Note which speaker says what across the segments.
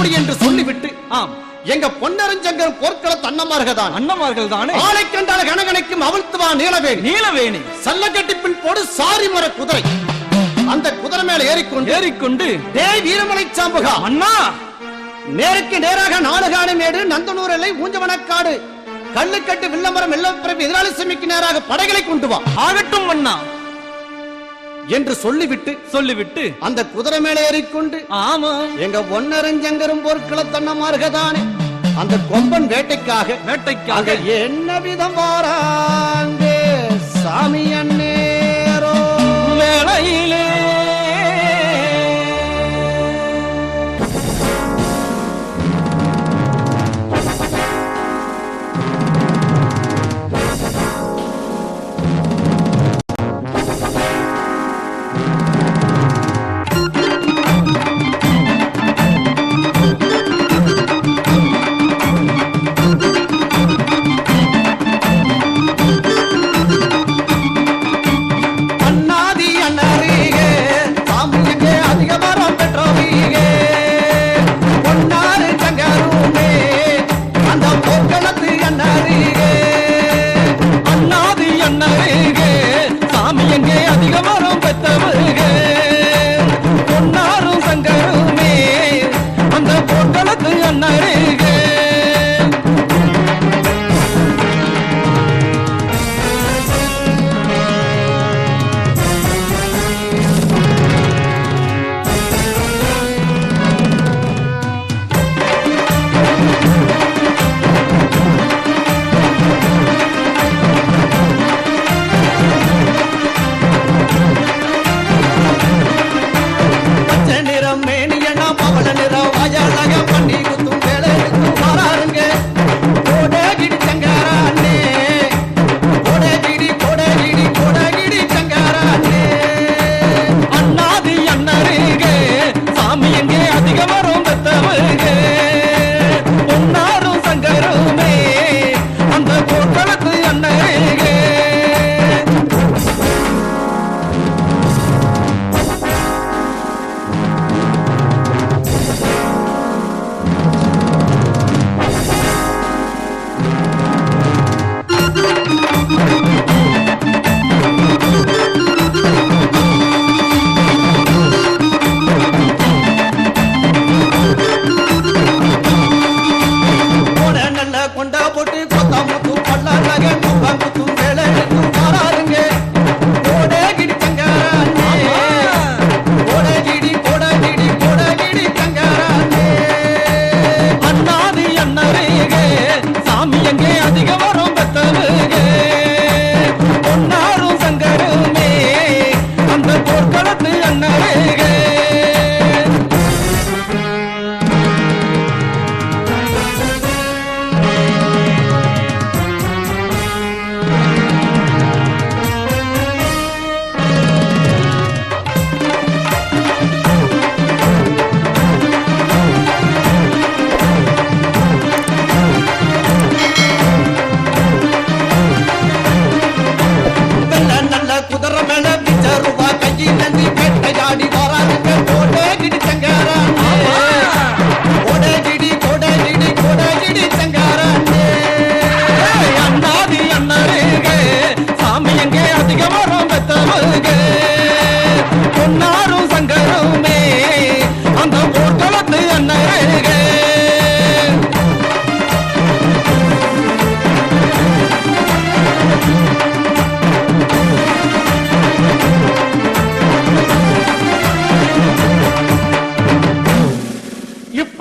Speaker 1: அப்படி என்று சொல்லிவிட்டு
Speaker 2: ஆம்
Speaker 1: எங்க பொன்னரஞ்சங்கர் போர்க்கள தன்னமார்கள் தான்
Speaker 2: அண்ணமார்கள் தானே
Speaker 1: ஆளை கண்டால் கணகணைக்கும் அவிழ்த்துவா நீலவேணி.
Speaker 2: நீலவேணி.
Speaker 1: சல்லக்கட்டி பின் போடு சாரி மர குதிரை. அந்த குதிரை மேல ஏறிக்கொண்டு
Speaker 2: ஏறிக்கொண்டு
Speaker 1: டேய் வீரமலை சாம்புகா.
Speaker 2: அண்ணா!
Speaker 1: நேருக்கு நேராக நாடுகாடு மேடு நந்தனூர் எல்லை ஊஞ்சவனக்காடு. கள்ளுக்கட்டு வில்லமரம் வெள்ளப்பிறப்பு எதிராளி செமிக்கு நேராக படைகளை கொண்டு வா.
Speaker 2: ஆகட்டும் அண்ணா.
Speaker 1: என்று சொல்லிவிட்டு
Speaker 2: சொல்லிவிட்டு
Speaker 1: அந்த குதிரை மேல ஏறிக்கொண்டு
Speaker 2: ஆமா.
Speaker 1: எங்க ஒன்னரஞ்சங்கரும் பொருட்கள தன்னமார்கதானே அந்த கொம்பன் வேட்டைக்காக
Speaker 2: வேட்டைக்காக
Speaker 1: என்ன விதம் வாராங்க? சாமி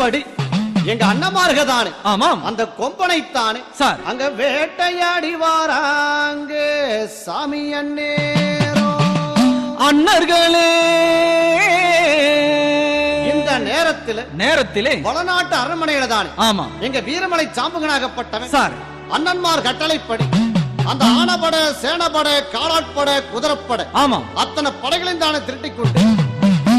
Speaker 1: இப்படி எங்க அண்ணமார்க தானே
Speaker 2: ஆமாம்.
Speaker 1: அந்த கொம்பனைத்தானே.
Speaker 2: சார்.
Speaker 1: அங்க வேட்டையாடி வாராங்க சாமி அண்ணேரோ
Speaker 2: அண்ணர்களே.
Speaker 1: இந்த நேரத்துல
Speaker 2: நேரத்திலே.
Speaker 1: வளநாட்டு அரண்மனையில தானே
Speaker 2: ஆமா.
Speaker 1: எங்க வீரமலை சாம்பகனாகப்பட்டவன்.
Speaker 2: சார்.
Speaker 1: அண்ணன்மார் கட்டளைப்படி அந்த ஆனபட சேனபட காலாட்பட குதிரைப்பட
Speaker 2: ஆமாம்.
Speaker 1: அத்தனை படைகளையும் தானே திரட்டிக் கொண்டு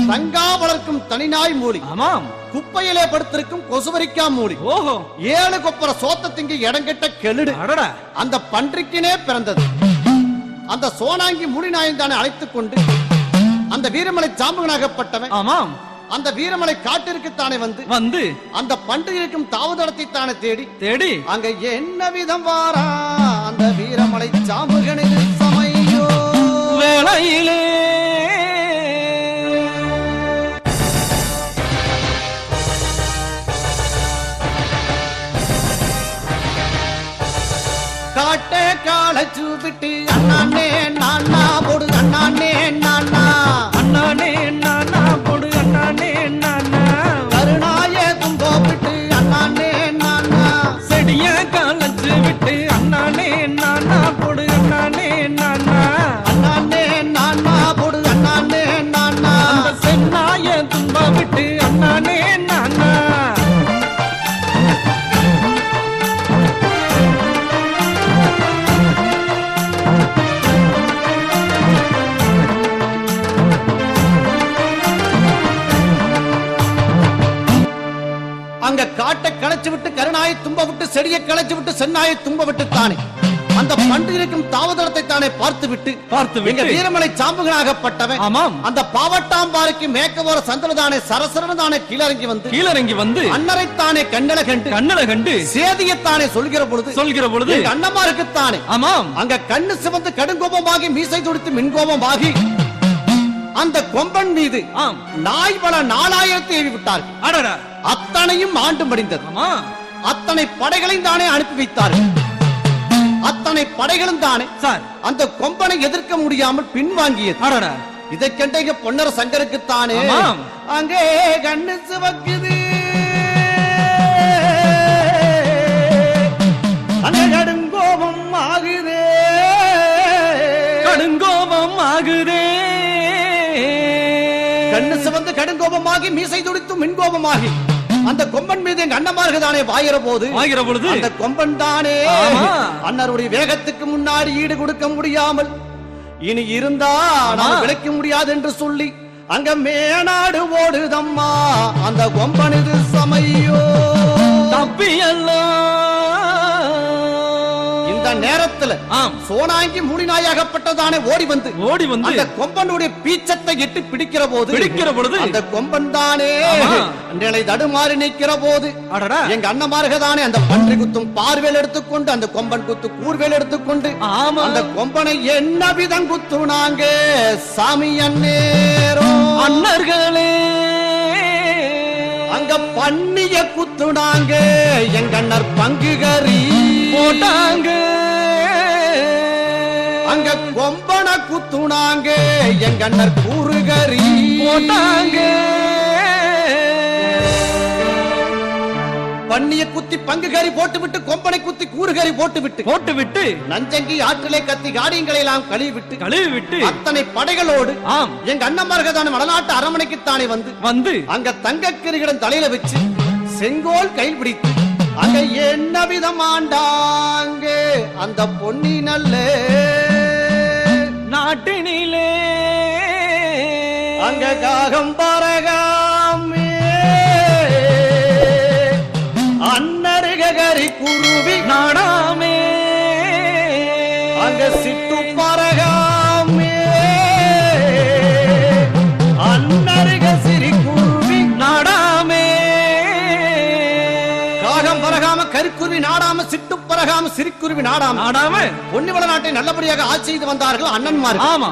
Speaker 1: தங்கா வளர்க்கும் தனிநாய் மூலி.
Speaker 2: ஆமாம்.
Speaker 1: குப்பையிலே படுத்திருக்கும் கொசுவரிக்கா மூலி
Speaker 2: ஓஹோ.
Speaker 1: ஏழு கொப்பர சோத்த திங்கி இடங்கெட்ட கெளுடு
Speaker 2: அடடா.
Speaker 1: அந்த பன்றிக்கினே பிறந்தது. அந்த சோனாங்கி முனிநாயம் தானே அழைத்துக் கொண்டு அந்த வீரமலை சாம்பகனாகப்பட்டவன்
Speaker 2: ஆமாம்.
Speaker 1: அந்த வீரமலை காட்டிற்குத்தானே வந்து
Speaker 2: வந்து.
Speaker 1: அந்த பண்டு இருக்கும் தாவுதளத்தை தானே தேடி
Speaker 2: தேடி.
Speaker 1: அங்க என்ன விதம் வாரா? அந்த வீரமலை சாம்புகனில் சமையோ?
Speaker 2: வேளையிலே
Speaker 1: காட்டே காலை சூப்பிட்டு அண்ணானே நான் தும்ப விட்டு
Speaker 2: செடியை
Speaker 1: களைச்சு விட்டு சென்னாயை தும்ப விட்டு தானே அந்த பண்டு இருக்கும் தாவதளத்தை தானே பார்த்து விட்டு
Speaker 2: பார்த்து
Speaker 1: எங்க வீரமலை சாம்புகனாகப்பட்டவன்
Speaker 2: ஆமாம்.
Speaker 1: அந்த பாவட்டாம்பாறைக்கு மேக்க போற சந்திரதானே சரசரன தானே கீழறங்கி வந்து
Speaker 2: கீழறங்கி வந்து
Speaker 1: அன்னரைத்தானே கண்ணல கண்டு
Speaker 2: கண்ணல கண்டு
Speaker 1: சேதியத்தானே சொல்கிற பொழுது
Speaker 2: சொல்கிற பொழுது
Speaker 1: எங்க அண்ணமாருக்குத்தானே
Speaker 2: ஆமாம்.
Speaker 1: அங்க கண்ணு சிவந்து கடுங்கோபமாகி மீசை துடித்து மின்கோபமாகி அந்த கொம்பன் மீது நாய் பல நாலாயிரத்தை ஏவி விட்டார்கள் அத்தனையும் ஆண்டு மடிந்தது.
Speaker 2: ஆமா
Speaker 1: அத்தனை படைகளையும் தானே அனுப்பி வைத்தார்கள் அத்தனை படைகளும் தானே
Speaker 2: சார்.
Speaker 1: அந்த கொம்பனை எதிர்க்க முடியாமல் பின்வாங்கியது. இதை கண்ட பொன்னர சங்கருக்குத்தானே
Speaker 2: ஆமாம்.
Speaker 1: அங்கே கண்ணு சிவக்குது கடுங்கோபம் ஆகுதே.
Speaker 2: கடுங்கோபம் ஆகுதே.
Speaker 1: கண்ணு சிவந்து கடுங்கோபமாகி மீசை துடித்து மின்கோபமாகி. அந்த கொம்பன் மீது எங்க அண்ணமார்கள் தானே பாயிற போது
Speaker 2: ஆகிற பொழுது
Speaker 1: அந்த கொம்பன் தானே. அண்ணருடைய வேகத்துக்கு முன்னாடி ஈடு கொடுக்க முடியாமல் இனி இருந்தா. நாம விளைக்க முடியாது என்று சொல்லி அங்க மேனாடு ஓடுதம்மா அந்த கொம்பனது சமையோ சோனாங்கி மூடிநாயாகப்பட்டதானே ஓடி வந்து
Speaker 2: ஓடி வந்து
Speaker 1: அந்த கொம்பனுடைய பீச்சத்தை எட்டி பிடிக்கிற போது
Speaker 2: பிடிக்கிற பொழுது
Speaker 1: அந்த கொம்பன் தானே. நிலை தடுமாறி நிற்கிற போது
Speaker 2: அடடா.
Speaker 1: எங்க அண்ணமாருக தானே அந்த பன்றி குத்தும் பார்வேல் எடுத்துக்கொண்டு அந்த கொம்பன் குத்து கூர்வேல் எடுத்துக்கொண்டு
Speaker 2: ஆமா.
Speaker 1: அந்த கொம்பனை என்ன விதம் குத்துனாங்க சாமி அந்நேரம்
Speaker 2: அண்ணர்களே.
Speaker 1: அங்க பண்ணிய குத்துனாங்க எங்க அண்ணர் பங்குகரி
Speaker 2: போட்டாங்க.
Speaker 1: அங்க கொம்பனை குத்துனாங்க எங்க அண்ணர் கூறுகரி
Speaker 2: போட்டாங்க.
Speaker 1: பண்ணிய குத்தி பங்குகரி போட்டு விட்டு கொம்பனை குத்தி கூறுகரி போட்டு விட்டு
Speaker 2: போட்டு விட்டு
Speaker 1: நஞ்சங்கி ஆற்றிலே கத்தி காடியங்களை எல்லாம் கழுவி விட்டு
Speaker 2: கழுவி விட்டு
Speaker 1: அத்தனை படைகளோடு
Speaker 2: ஆம்.
Speaker 1: எங்க அண்ணமார்கதான வடநாட்டு அரமனைக்குத்தானே வந்து
Speaker 2: வந்து.
Speaker 1: அங்க தங்க கிரிகிடம் தலையில வச்சு செங்கோல் கையில் பிடித்து அங்க என்ன விதம் ஆண்டாங்க? அந்த பொன்னி நல்ல
Speaker 2: நாட்டினிலே
Speaker 1: அங்க காகம் பரகாமே அன்னருகரி குருவி
Speaker 2: நாடாமே.
Speaker 1: அங்க சிட்டு பரகாமே சிட்டு பரகாம சிரிக்குருவி நாடாம.
Speaker 2: நாடாம?
Speaker 1: பொன்னிவள நாட்டை நல்லபடியாக ஆட்சி செய்து வந்தார்கள் அண்ணன்மார்கள்.
Speaker 2: ஆமா